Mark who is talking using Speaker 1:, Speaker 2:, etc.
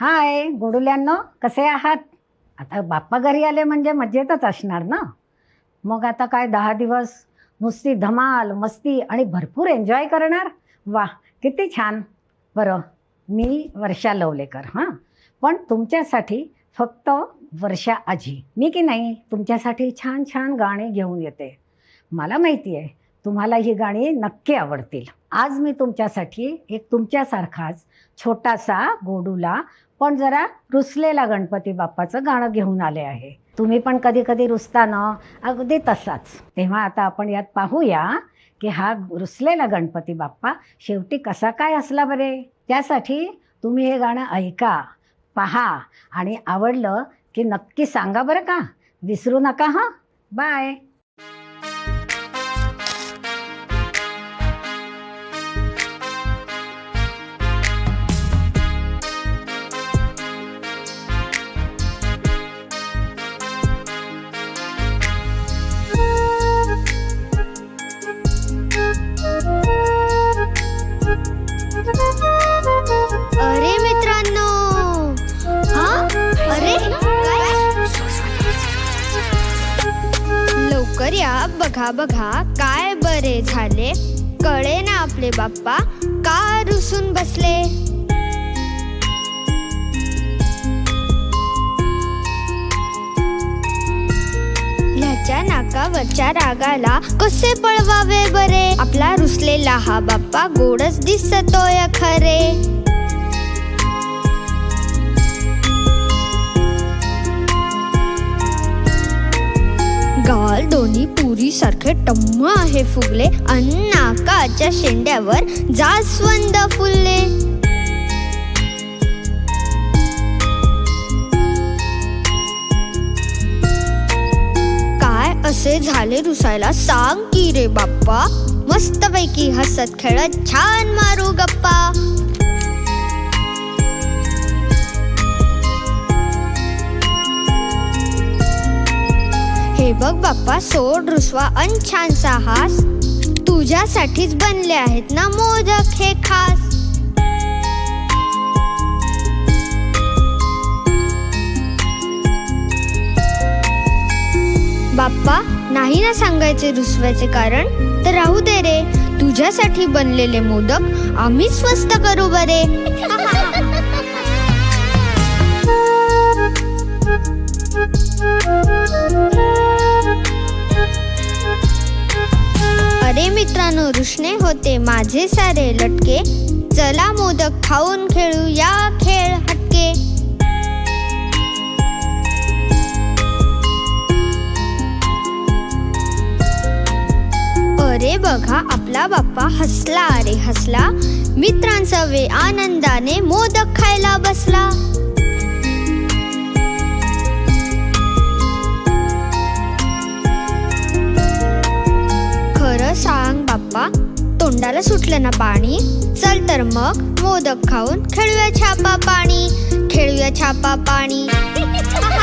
Speaker 1: हाय गोडुल्यांनो कसे आहात? आता बाप्पा घरी आले म्हणजे मजेतच असणार ना? मग आता काय दहा दिवस? नुसती धमाल मस्ती आणि भरपूर एन्जॉय करणार? वा किती छान. बरं मी वर्षा लवलेकर हां. पण तुमच्यासाठी फक्त वर्षा आजी. मी की नाही? तुमच्यासाठी छान छान गाणी घेऊन येते. मला माहिती आहे तुम्हाला ही गाणी नक्की आवडतील. आज मी तुमच्यासाठी एक तुमच्यासारखाच छोटासा गोडूला पण जरा रुसलेला गणपती बाप्पाचं गाणं घेऊन आले आहे. तुम्ही पण कधी कधी रुसता ना? अगदी तसाच. तेव्हा आता आपण यात पाहूया की हा रुसलेला गणपती बाप्पा शेवटी कसा काय असला बरे? त्यासाठी तुम्ही हे गाणं ऐका पहा आणि आवडलं की नक्की सांगा बरं का. विसरू नका हां? बाय.
Speaker 2: या बघा बघा काय बरे झाले. कळे ना आपले बाप्पा का रुसून बसले? ह्याच्या नाकावरच्या रागाला कसे पळवावे बरे? आपला रुसलेला हा बाप्पा गोडच दिसतोय खरे. दोन्ही पुरी सारखे टम्म आहे फुगले. अन नाकाच्या शेंड्यावर जास्वंद फुलले. काय असे झाले रुसायला? सांग की रे बाप्पा. मस्तपैकी हसत खेळत छान मारू गप्पा. बघ बाप्पा सोड रुसवा अन छानसा हास. तुझ्यासाठीच बनले आहेत ना मोदक हे खास. बाप्पा नाही ना सांगायचे रुसव्याचे कारण? तर राहू दे रे. तुझ्यासाठी बनलेले मोदक आम्ही स्वस्त करू बरे. रुष्णे होते माझे सारे लटके. चला मोदक खाऊन खेळू या खेळ हटके. अरे बघा आपला बाप्पा हसला अरे हसला. मित्रांचा वे आनंदाने मोदक खायला बसला. सुटलं ना पाणी? चल तर मग मोदक खाऊन खेळूया छापा पाणी. खेळूया छापा पाणी.